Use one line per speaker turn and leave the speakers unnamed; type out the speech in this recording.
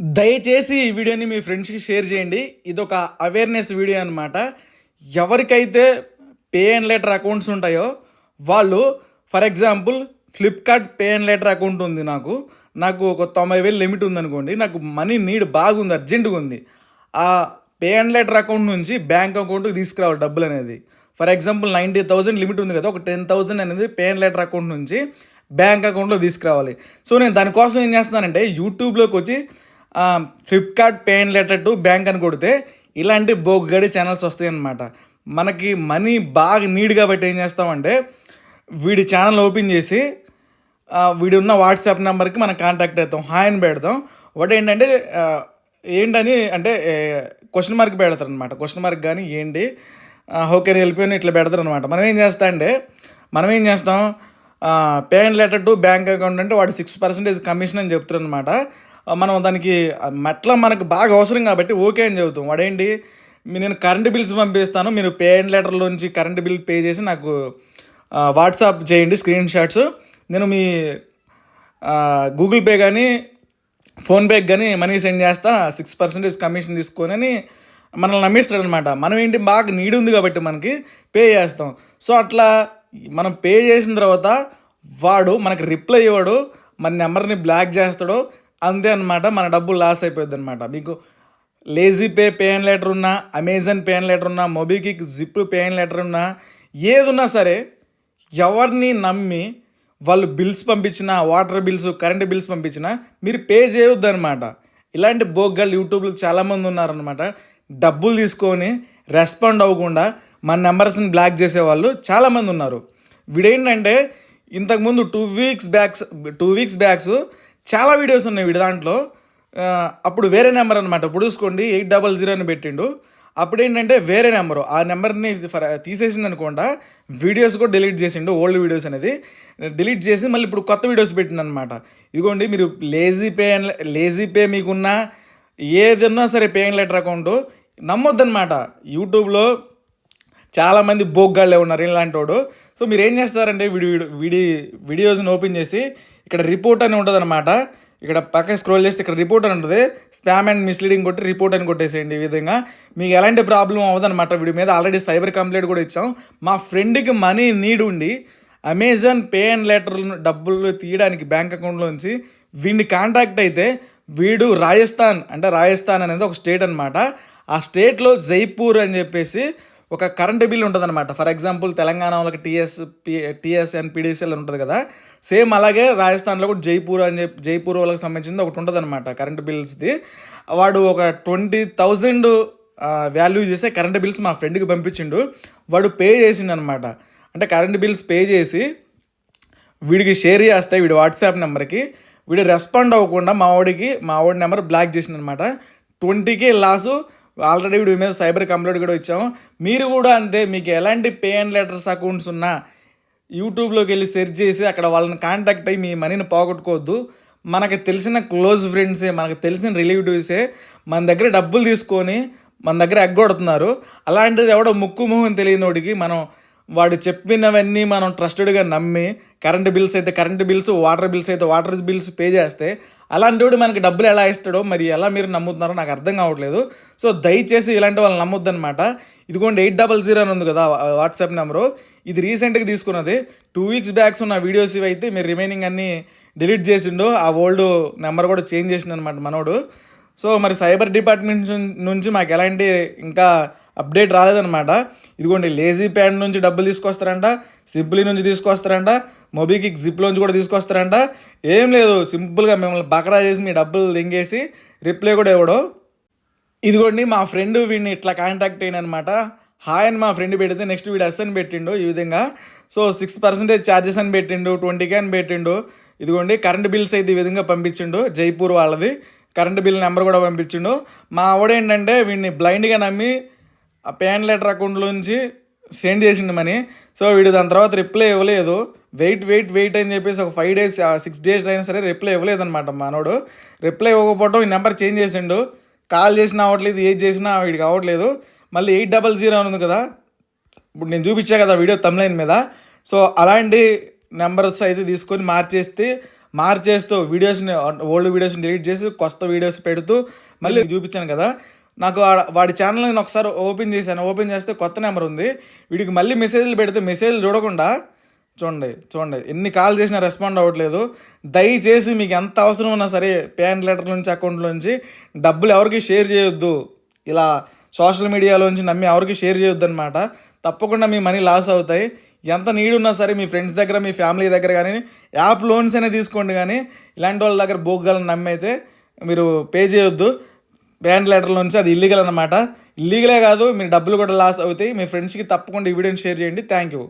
దయచేసి ఈ వీడియోని మీ ఫ్రెండ్స్కి షేర్ చేయండి. ఇది ఒక అవేర్నెస్ వీడియో అనమాట ఎవరికైతే పే అండ్ లెటర్ అకౌంట్స్ ఉంటాయో వాళ్ళు for example Flipkart pay and later account ఉంది నాకు. నాకు ఒక తొంభై వేలు లిమిట్ ఉందనుకోండి నాకు మనీ నీడ్ బాగుంది అర్జెంటుగా ఉంది. ఆ పే అండ్ లెటర్ అకౌంట్ నుంచి బ్యాంక్ అకౌంట్కి తీసుకురావాలి డబ్బులు అనేది. For example ninety thousand limit ఉంది కదా ఒక టెన్ థౌసండ్ అనేది పే అండ్ లెటర్ అకౌంట్ నుంచి బ్యాంక్ అకౌంట్లో తీసుకురావాలి. సో నేను దానికోసం ఏం చేస్తున్నానంటే యూట్యూబ్లోకి వచ్చి Flipkart pay and later to bank అని కొడితే ఇలాంటి బొగ్గడి ఛానల్స్ వస్తాయి అన్నమాట మనకి మనీ బాగా నీడ్ కాబట్టి ఏం చేస్తామంటే వీడి ఛానల్ ఓపెన్ చేసి వీడున్న వీడి ఉన్న వాట్సాప్ నెంబర్కి మనం కాంటాక్ట్ అవుతాం హాయ్ అని పెడతాం. ఒకటి ఏంటంటే ఏంటని అంటే క్వశ్చన్ మార్క్ పెడతారు అనమాట క్వశ్చన్ మార్క్ కానీ ఏంటి ఓకే వెళ్ళిపోయిన ఇట్లా పెడతారు అనమాట మనం ఏం చేస్తా అంటే మనం ఏం చేస్తాం pay and later to bank account అంటే వాడు సిక్స్ పర్సెంటేజ్ కమిషన్ అని చెప్తారు అనమాట మనం దానికి మెట్ల మనకు బాగా అవసరం కాబట్టి ఓకే అని చెబుతాం. వాడేంటి మీ- నేను కరెంట్ బిల్స్ పంపిస్తాను మీరు పే అండ్ లెటర్లోంచి కరెంట్ బిల్ పే చేసి నాకు వాట్సాప్ చేయండి స్క్రీన్ షాట్స్. నేను మీ గూగుల్ పే కానీ ఫోన్పేకి కానీ మనీ సెండ్ చేస్తా సిక్స్ పర్సెంటేజ్ కమిషన్ తీసుకొని అని మనల్ని నమ్మిస్తాడు అనమాట మనం ఏంటి బాగా నీడ్ ఉంది కాబట్టి మనకి పే చేస్తాం. సో అట్లా మనం పే చేసిన తర్వాత వాడు మనకి రిప్లై ఇవ్వడు మన నెంబర్ని బ్లాక్ చేస్తాడు అంతే అనమాట మన డబ్బులు లాస్ అయిపోద్ది అనమాట మీకు లేజీ పే పేన్ లెటర్ ఉన్నా అమెజాన్ పే అండ్ లెటర్ ఉన్నా మొబిక్విక్ జిప్ పేన్ లెటర్ ఉన్నా ఏదున్నా సరే ఎవరిని నమ్మి వాళ్ళు బిల్స్ పంపించినా వాటర్ బిల్స్ కరెంట్ బిల్స్ పంపించినా మీరు పే చేయొద్దు అనమాట ఇలాంటి బోగ్గాళ్ళు యూట్యూబ్లో చాలామంది ఉన్నారనమాట డబ్బులు తీసుకొని రెస్పాండ్ అవ్వకుండా మన నెంబర్స్ని బ్లాక్ చేసేవాళ్ళు చాలామంది ఉన్నారు. వీడేంటంటే ఇంతకుముందు two weeks backs two weeks backs చాలా వీడియోస్ ఉన్నాయి వీడి దాంట్లో. అప్పుడు వేరే నెంబర్ అనమాట ఇప్పుడు చూసుకోండి ఎయిట్ డబల్ జీరో అని పెట్టిండు. అప్పుడు ఏంటంటే వేరే నెంబరు ఆ నెంబర్ని ఫర్ తీసేసింది అనుకోండా వీడియోస్ కూడా డిలీట్ చేసిండు ఓల్డ్ వీడియోస్ అనేది. డిలీట్ చేసి మళ్ళీ ఇప్పుడు కొత్త వీడియోస్ పెట్టిండు అనమాట ఇదిగోండి మీరు లేజీ పే లేజీ పే మీకున్న ఏదన్నా సరే పేయింగ్ లెటర్ అకౌంట్ నమ్మొద్దనమాట యూట్యూబ్లో చాలామంది బోగ్గాళ్ళే ఉన్నారు ఇలాంటి వాడు సో మీరు ఏం చేస్తారంటే వీడి వీడి వీడియోస్ని ఓపెన్ చేసి ఇక్కడ రిపోర్ట్ అని ఉంటుంది అనమాట ఇక్కడ పక్కన స్క్రోల్ చేస్తే ఇక్కడ రిపోర్ట్ అని ఉంటుంది. స్పామ్ అండ్ మిస్లీడింగ్ కొట్టి రిపోర్ట్ అని కొట్టేసేయండి ఈ విధంగా. మీకు ఎలాంటి ప్రాబ్లం అవ్వదనమాట వీడి మీద. ఆల్రెడీ సైబర్ కంప్లైంట్ కూడా ఇచ్చాం. మా ఫ్రెండ్కి మనీ నీడ్ ఉండి అమెజాన్ పే అండ్ లెటర్ డబ్బులు తీయడానికి బ్యాంక్ అకౌంట్లోంచి వీడిని కాంటాక్ట్ అయితే వీడు రాజస్థాన్ అంటే రాజస్థాన్ అనేది ఒక స్టేట్ అనమాట ఆ స్టేట్లో జైపూర్ అని చెప్పేసి ఒక కరెంట్ బిల్ ఉంటుంది అనమాట ఫర్ ఎగ్జాంపుల్ తెలంగాణ వాళ్ళకి TS P TS and PDCL ఉంటుంది కదా. సేమ్ అలాగే రాజస్థాన్లో కూడా జైపూర్ అని చెప్పి జైపూర్ వాళ్ళకి సంబంధించింది ఒకటి ఉంటుంది అనమాట కరెంట్ బిల్స్ది వాడు ఒక ట్వంటీ థౌజండ్ వాల్యూ చేసే కరెంట్ బిల్స్ మా ఫ్రెండ్కి పంపించిండు. వాడు పే చేసిండు అనమాట అంటే కరెంట్ బిల్స్ పే చేసి వీడికి షేర్ చేస్తే వీడి వాట్సాప్ నెంబర్కి వీడు రెస్పాండ్ అవ్వకుండా మా వాడికి మా వాడి నెంబర్ బ్లాక్ చేసిండనమాట అనమాట ట్వంటీకే లాసు ఆల్రెడీ వీడి మీద సైబర్ కంప్లైంట్ కూడా ఇచ్చాము. మీరు కూడా అంతే మీకు ఎలాంటి పే అండ్ లెటర్స్ అకౌంట్స్ ఉన్నా యూట్యూబ్లోకి వెళ్ళి సెర్చ్ చేసి అక్కడ వాళ్ళని కాంటాక్ట్ అయ్యి మీ మనీని పోగొట్టుకోవద్దు. మనకు తెలిసిన క్లోజ్ ఫ్రెండ్సే మనకు తెలిసిన రిలేటివ్సే మన దగ్గర డబ్బులు తీసుకొని మన దగ్గర ఎగ్గొడుతున్నారు. అలాంటిది ఎవడో ముక్కు మొహం తెలియనోడికి మనం వాడు చెప్పినవన్నీ మనం ట్రస్టెడ్గా నమ్మి కరెంట్ బిల్స్ అయితే కరెంట్ బిల్స్ వాటర్ బిల్స్ అయితే వాటర్ బిల్స్ పే చేస్తే అలాంటి వాడు మనకి డబ్బులు ఎలా ఇస్తాడో మరి ఎలా మీరు నమ్ముతున్నారో నాకు అర్థం కావట్లేదు. సో దయచేసి ఇలాంటి వాళ్ళు నమ్మొద్దనమాట ఇదిగోండి ఎయిట్ డబల్ జీరో అని ఉంది కదా వాట్సాప్ నెంబరు. ఇది రీసెంట్గా తీసుకున్నది. టూ వీక్స్ బ్యాక్స్ ఉన్న వీడియోస్ ఇవి అయితే మీరు రిమైనింగ్ అన్నీ డిలీట్ చేసిండు. ఆ ఓల్డ్ నెంబర్ కూడా చేంజ్ చేసిండు అనమాట మనోడు. సో మరి సైబర్ డిపార్ట్మెంట్ నుంచి మాకు ఎలాంటి ఇంకా అప్డేట్ రాలేదన్నమాట. ఇదిగోండి లేజీ ప్యాండ్ నుంచి డబ్బులు తీసుకొస్తారంట సింప్లీ నుంచి తీసుకొస్తారంట మొబీకి జిప్లోంచి కూడా తీసుకొస్తారంట. ఏం లేదు సింపుల్గా మిమ్మల్ని బకరా చేసి మీ డబ్బులు దింగేసి రిప్లై కూడా ఇవ్వడు. ఇదిగోండి మా ఫ్రెండ్ వీడిని ఇట్లా కాంటాక్ట్ అయిన అనమాట హాయ్ అని మా ఫ్రెండ్ పెడితే నెక్స్ట్ వీడు ఎస్ అని పెట్టిండు ఈ విధంగా. సో సిక్స్ పర్సెంటేజ్ ఛార్జెస్ అని పెట్టిండు ట్వంటీకే అని పెట్టిండు. ఇదిగోండి కరెంట్ బిల్స్ అయితే ఈ విధంగా పంపించిండు జైపూర్ వాళ్ళది. కరెంట్ బిల్ నెంబర్ కూడా పంపించిండు. మా ఆవిడ ఏంటంటే వీడిని బ్లైండ్గా నమ్మి ఆ పేన్ లెటర్ అకౌంట్లోంచి సెండ్ చేసిండు మనీ. సో వీడు దాని తర్వాత రిప్లై ఇవ్వలేదు. వెయిట్ వెయిట్ వెయిట్ అని చెప్పేసి ఒక ఫైవ్ డేస్ సిక్స్ డేస్ అయినా సరే రిప్లై ఇవ్వలేదు అనమాట మనోడు రిప్లై ఇవ్వకపోవడం ఈ నెంబర్ చేంజ్ చేసిండు. కాల్ చేసినా అవ్వట్లేదు ఏది చేసినా వీడికి అవ్వట్లేదు. మళ్ళీ ఎయిట్ డబల్ జీరో అని ఉంది కదా. ఇప్పుడు నేను చూపించా కదా వీడియో తమ్లైన్ మీద. సో అలాంటి నెంబర్స్ అయితే తీసుకొని మార్చేస్తే మార్చేస్తూ వీడియోస్ని ఓల్డ్ వీడియోస్ని డిలీట్ చేసి కొత్త వీడియోస్ పెడుతూ మళ్ళీ చూపించాను కదా. నాకు వాడి ఛానల్ నేను ఒకసారి ఓపెన్ చేశాను. ఓపెన్ చేస్తే కొత్త నెంబర్ ఉంది. వీడికి మళ్ళీ మెసేజ్లు పెడితే మెసేజ్లు చూడకుండా చూడండి చూడండి. ఎన్ని కాల్ చేసినా రెస్పాండ్ అవ్వట్లేదు. దయచేసి మీకు ఎంత అవసరం ఉన్నా సరే పేమెంట్ లెటర్ నుంచి అకౌంట్ నుంచి డబ్బులు ఎవరికి షేర్ చేయొద్దు. ఇలా సోషల్ మీడియాలోంచి నమ్మి ఎవరికి షేర్ చేయొద్దు అనమాట తప్పకుండా మీ మనీ లాస్ అవుతాయి. ఎంత నీడ్ ఉన్నా సరే మీ ఫ్రెండ్స్ దగ్గర మీ ఫ్యామిలీ దగ్గర కానీ యాప్ లోన్స్ అయినా తీసుకోండి కానీ ఇలాంటి వాళ్ళ దగ్గర బోగ్గాలని నమ్మి అయితే మీరు పే చేయొద్దు. బ్యాండ్ లెటర్లో లెటర్ నుంచి అది ఇల్లీగల్ అనమాట ఇల్లీగలే కాదు మీరు డబ్బులు కూడా లాస్ అవుతాయి. మీ ఫ్రెండ్స్కి తప్పకుండా ఈ వీడియోని షేర్ చేయండి. Thank you